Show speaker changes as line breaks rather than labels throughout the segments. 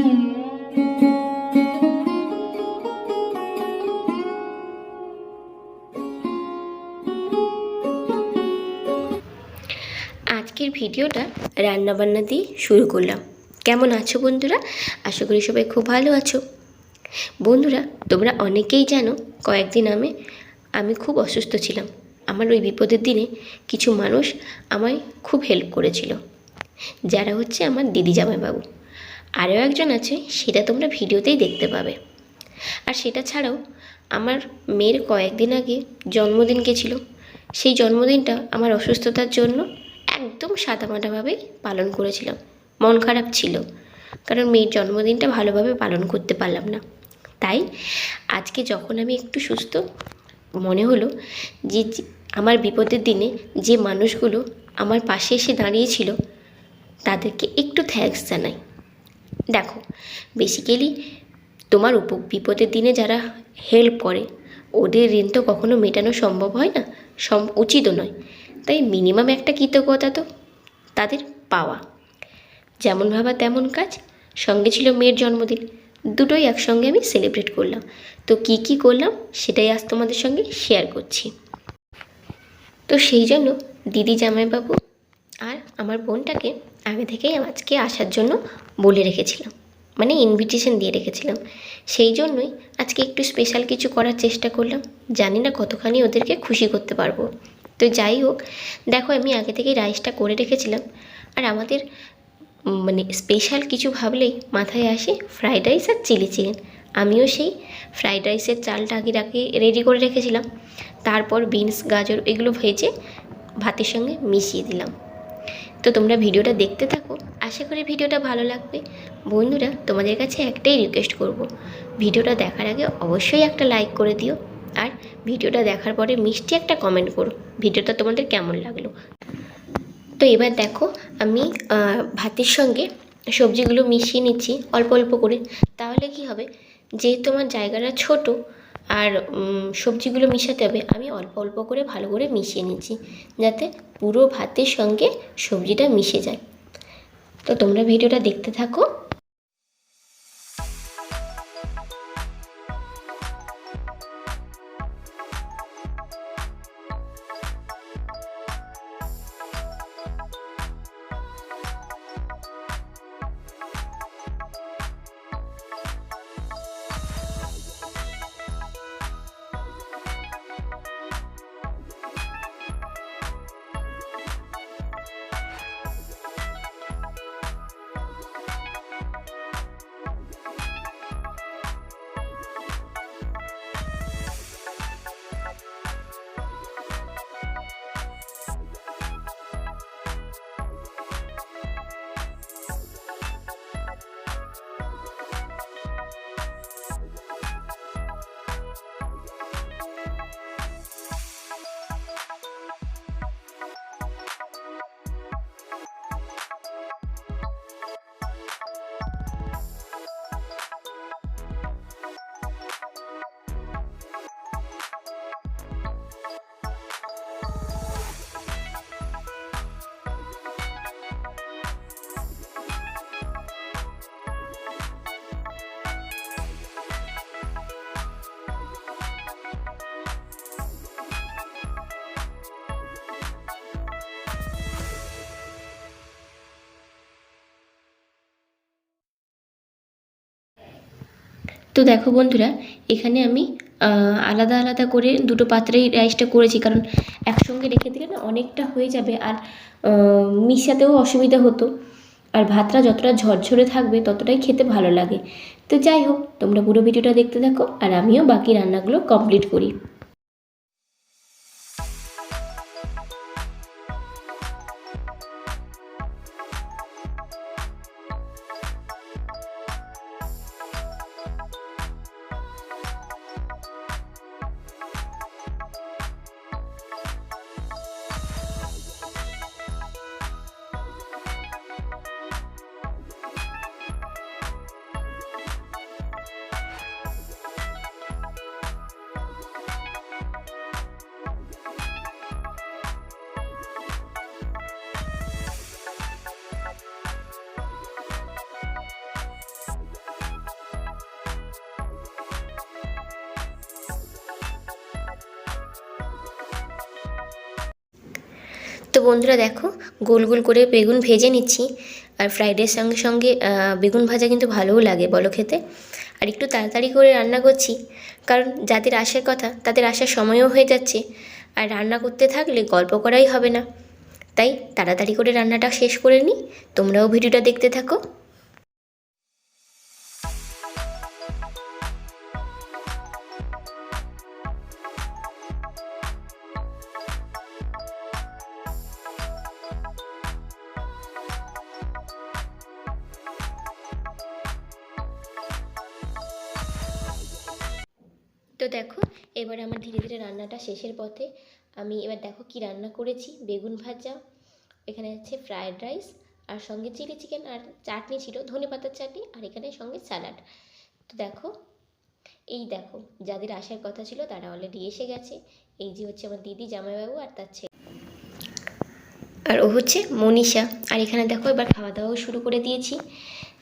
আজকের ভিডিওটা রান্নাবান্না দিয়ে শুরু করলাম। কেমন আছো বন্ধুরা? আশা করি সবাই খুব ভালো আছো। বন্ধুরা, তোমরা অনেকেই জানো, কয়েকদিন আমি আমি খুব অসুস্থ ছিলাম। আমার ওই বিপদের দিনে কিছু মানুষ আমায় খুব হেল্প করেছিল। যারা হচ্ছে আমার দিদি জামাইবাবু আরও একজন আছে, সেটা তোমরা ভিডিওতেই দেখতে পাবে। আর সেটা ছাড়াও আমার মেয়ের কয়েকদিন আগে জন্মদিন গেছিল সেই জন্মদিনটা আমার অসুস্থতার জন্য একদম সাদামাটাভাবেই পালন করেছিলাম। মন খারাপ ছিল, কারণ মেয়ের জন্মদিনটা ভালোভাবে পালন করতে পারলাম না। তাই আজকে যখন আমি একটু সুস্থ, মনে হলো যে আমার বিপদের দিনে যে মানুষগুলো আমার পাশে এসে দাঁড়িয়েছিল, তাদেরকে একটু থ্যাঙ্কস জানাই। দেখো বেসিক্যালি তোমার উপ, বিপদের দিনে যারা হেল্প করে, ওদের ঋণ তো কখনো মেটানো সম্ভব হয় না, সম, উচিতও নয়। তাই মিনিমাম একটা কৃতজ্ঞতা তো, তাদের পাওয়া। যেমন ভাবা তেমন কাজ, সঙ্গে ছিল মেয়ের জন্মদিন, দুটোই একসঙ্গে আমি সেলিব্রেট করলাম। তো কি কি করলাম, সেটাই আজ তোমাদের সঙ্গে শেয়ার করছি। তো সেই জন্য দিদি জামাইবাবু আর আমার বোনটাকে আগে থেকেই আজকে আসার জন্য বলে রেখেছিলাম। মানে ইনভিটেশন দিয়ে রেখেছিলাম। সেই জন্যই আজকে একটু স্পেশাল কিছু করার চেষ্টা করলাম। জানি না কতখানি ওদেরকে খুশি করতে পারব। তো যাই হোক, দেখো আমি আগে থেকেই রাইসটা করে রেখেছিলাম। আর আমাদের মানে স্পেশাল কিছু ভাবলেই মাথায় আসে ফ্রাইড রাইস আর চিলি চিকেন আমিও সেই ফ্রাইড রাইসের চালটা আগে আগে রেডি করে রেখেছিলাম। তারপর বিনস গাজর এগুলো ভেজে ভাতের সঙ্গে মিশিয়ে দিলাম। তো তোমরা ভিডিওটা দেখতে থাকো। আশা করি ভিডিওটা ভালো লাগবে। বন্ধুরা, তোমাদের কাছে একটাই রিকোয়েস্ট করব। ভিডিওটা দেখার আগে অবশ্যই একটা লাইক করে দিও। আর ভিডিওটা দেখার পরে মিষ্টি একটা কমেন্ট করো। ভিডিওটা তোমাদের কেমন লাগল? তো এবার দেখো, আমি ভাতের সঙ্গে সবজিগুলো মিশিয়ে নিচ্ছি অল্প অল্প করে। তাহলে কি হবে? যেহেতু আমার জায়গাটা ছোট আর সবজিগুলো মিশাতে হবে। আমি অল্প অল্প করে ভালো করে মিশিয়ে নিচ্ছি, যাতে পুরো ভাতের সঙ্গে সবজিটা মিশে যায়। তো তোমরা ভিডিওটা দেখতে থাকো। তো দেখো বন্ধুরা, এখানে আমি আলাদা আলাদা করে দুটো পাত্রেই রাইসটা করেছি। কারণ একসঙ্গে রেখে দিলে না অনেকটা হয়ে যাবে আর মিশাতেও অসুবিধা হতো। আর ভাতটা যতটা ঝরঝরে থাকবে ততটাই খেতে ভালো লাগে। তো যাই হোক, তোমরা পুরো ভিডিওটা দেখতে থাকো আর আমিও বাকি রান্নাগুলো কমপ্লিট করি। বন্ধুরা দেখো, গোল গোল করে বেগুন ভেজে নিচ্ছি। আর ফ্রাইড রাইসের সঙ্গে সঙ্গে বেগুন ভাজা কিন্তু ভালোও লাগে বলো খেতে। আর একটু তাড়াতাড়ি করে রান্না করছি, কারণ যাদের আসার কথা, তাদের আসার সময়ও হয়ে যাচ্ছে। আর রান্না করতে থাকলে গল্প করাই হবে না। তাই তাড়াতাড়ি করে রান্নাটা শেষ করে নিই তোমরাও ভিডিওটা দেখতে থাকো। তো দেখো, এবার আমার ধীরে ধীরে রান্নাটা শেষের পথে। আমি এবার দেখো কি রান্না করেছি। বেগুন ভাজা, এখানে আছে ফ্রায়েড রাইস আর সঙ্গে চিলি চিকেন আর চাটনি ছিল, ধনে পাতার চাটনি, আর এখানে সঙ্গে স্যালাড তো দেখো, এই দেখো, যাদের আসার কথা ছিল তারা অলরেডি এসে গেছে। এই যে হচ্ছে আমার দিদি, জামাইবাবু আর তার ছেলে। আর ও হচ্ছে মনীষা। আর এখানে দেখো এবার খাওয়া দাওয়াও শুরু করে দিয়েছি।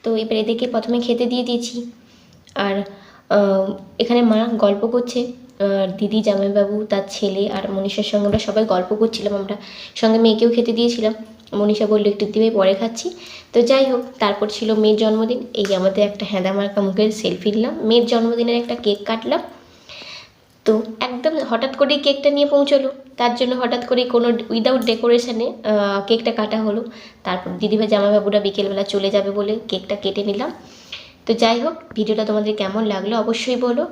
তো এবার এদেরকে প্রথমে খেতে দিয়ে দিয়েছি। আর এখানে মা গল্প করছে দিদি জামাইবাবু, তার ছেলে আর মনীষার সঙ্গে আমরা সবাই গল্প করছিলাম আমরা। সঙ্গে মেয়েকেও খেতে দিয়েছিলাম। মনীষা বলল, একটু দিবে, পরে খাচ্ছি। তো যাই হোক, তারপর ছিল মেয়ের জন্মদিন। এই আমাদের একটা হেঁদা মার্কা মুখের সেলফি নিলাম। মেয়ের জন্মদিনের একটা কেক কাটলাম। তো একদম হঠাৎ করেই কেকটা নিয়ে পৌঁছলো। তার জন্য হঠাৎ করেই কোনো উইদাউট ডেকোরেশনে কেকটা কাটা হলো। তারপর দিদিভাই জামাইবাবুরা বিকেলবেলা চলে যাবে বলে কেকটা কেটে নিলাম। তো যাই হোক, ভিডিওটা তোমাদের কেমন লাগল অবশ্যই বলো।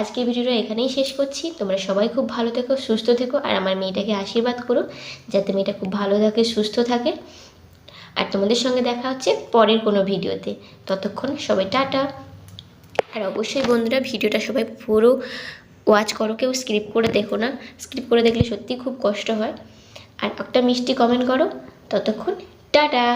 আজকের ভিডিওটা এখানেই শেষ করছি। তোমরা সবাই খুব ভালো থেকো, সুস্থ থেকো, আর আমার মেয়েটাকে আশীর্বাদ করো যাতে মেয়েটা খুব ভালো থাকে, সুস্থ থাকে। আর তোমাদের সঙ্গে দেখা হচ্ছে পরের কোনো ভিডিওতে। ততক্ষণ সবাই টাটা। আর অবশ্যই বন্ধুরা, ভিডিওটা সবাই পুরো ওয়াচ করো, কেউ স্ক্রিপ করে দেখো না। স্ক্রিপ করে দেখলে সত্যিই খুব কষ্ট হয়। আর একটা মিষ্টি কমেন্ট করো। ততক্ষণ টাটা।